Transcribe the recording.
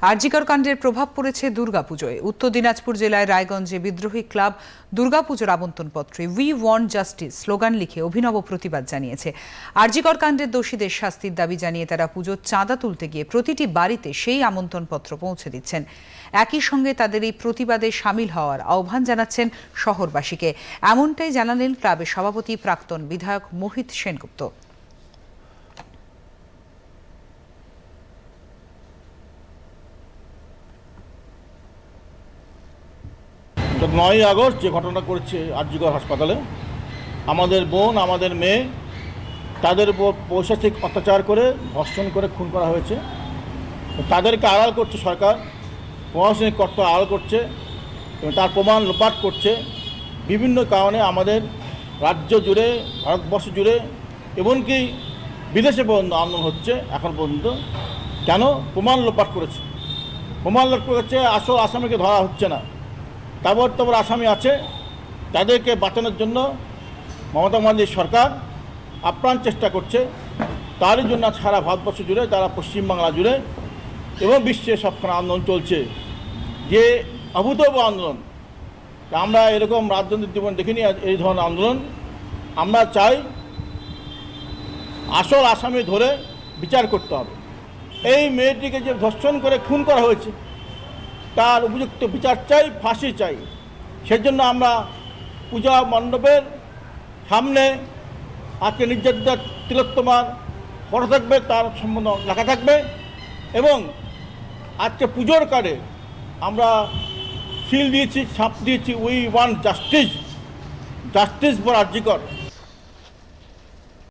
আরজিকর কাণ্ডের প্রভাব পড়েছে দুর্গাপুজোয়। উত্তর দিনাজপুর জেলায় রায়গঞ্জে বিদ্রোহী ক্লাব দুর্গাপুজোর আমন্ত্রণপত্রে উই ওয়ান্ট জাস্টিস স্লোগান লিখে অভিনব প্রতিবাদ জানিয়েছে। আরজিকর কাণ্ডের দোষীদের শাস্তির দাবি জানিয়ে তারা পুজোর চাঁদা তুলতে গিয়ে প্রতিটি বাড়িতে সেই আমন্ত্রণপত্র পৌঁছে দিচ্ছেন। একই সঙ্গে তাদের এই প্রতিবাদে সামিল হওয়ার আহ্বান জানাচ্ছেন শহরবাসীকে। এমনটাই জানালেন ক্লাবের সভাপতি প্রাক্তন বিধায়ক মোহিত সেনগুপ্ত। তো নয়ই আগস্ট যে ঘটনা করেছে আরজিগড় হাসপাতালে, আমাদের বোন, আমাদের মেয়ে, তাদের উপর পৈশাচিক অত্যাচার করে, ধর্ষণ করে খুন করা হয়েছে। তাদেরকে আড়াল করছে সরকার, প্রশাসনিক কর্তা আড়াল করছে, এবং তার প্রমাণ লোপাট করছে। বিভিন্ন কারণে আমাদের রাজ্য জুড়ে, ভারতবর্ষ জুড়ে, এমনকি বিদেশে পর্যন্ত আন্দোলন হচ্ছে, এখন পর্যন্ত কেন প্রমাণ লোপাট করেছে? প্রমাণ লোপাট করেছে, আসল আসামিকে ধরা হচ্ছে না। তাবর তাবর আসামি আছে, তাদেরকে বাঁচানোর জন্য মমতা ব্যানার্জির সরকার আপ্রাণ চেষ্টা করছে। তারই জন্য সারা ভারতবর্ষ জুড়ে তারা পশ্চিমবাংলা জুড়ে এবং বিশ্বে সবখানে আন্দোলন চলছে। যে অভূতপূর্ব আন্দোলন, আমরা এরকম রাজনৈতিক জীবন দেখিনি এই ধরনের আন্দোলন। আমরা চাই আসল আসামি ধরে বিচার করতে হবে। এই মেয়েটিকে যে ধর্ষণ করে খুন করা হয়েছে তার উপযুক্ত বিচার চাই, ফাঁসি চাই। সেজন্য আমরা পূজা মণ্ডপের সামনে আজকে নির্যাতিতা তিলোত্তমার ফটো থাকবে, তার সম্বন্ধ লেখা থাকবে এবং আজকে পুজোর কার্ডে আমরা সিল দিয়েছি, ছাপ দিয়েছি we want justice justice for RG Kar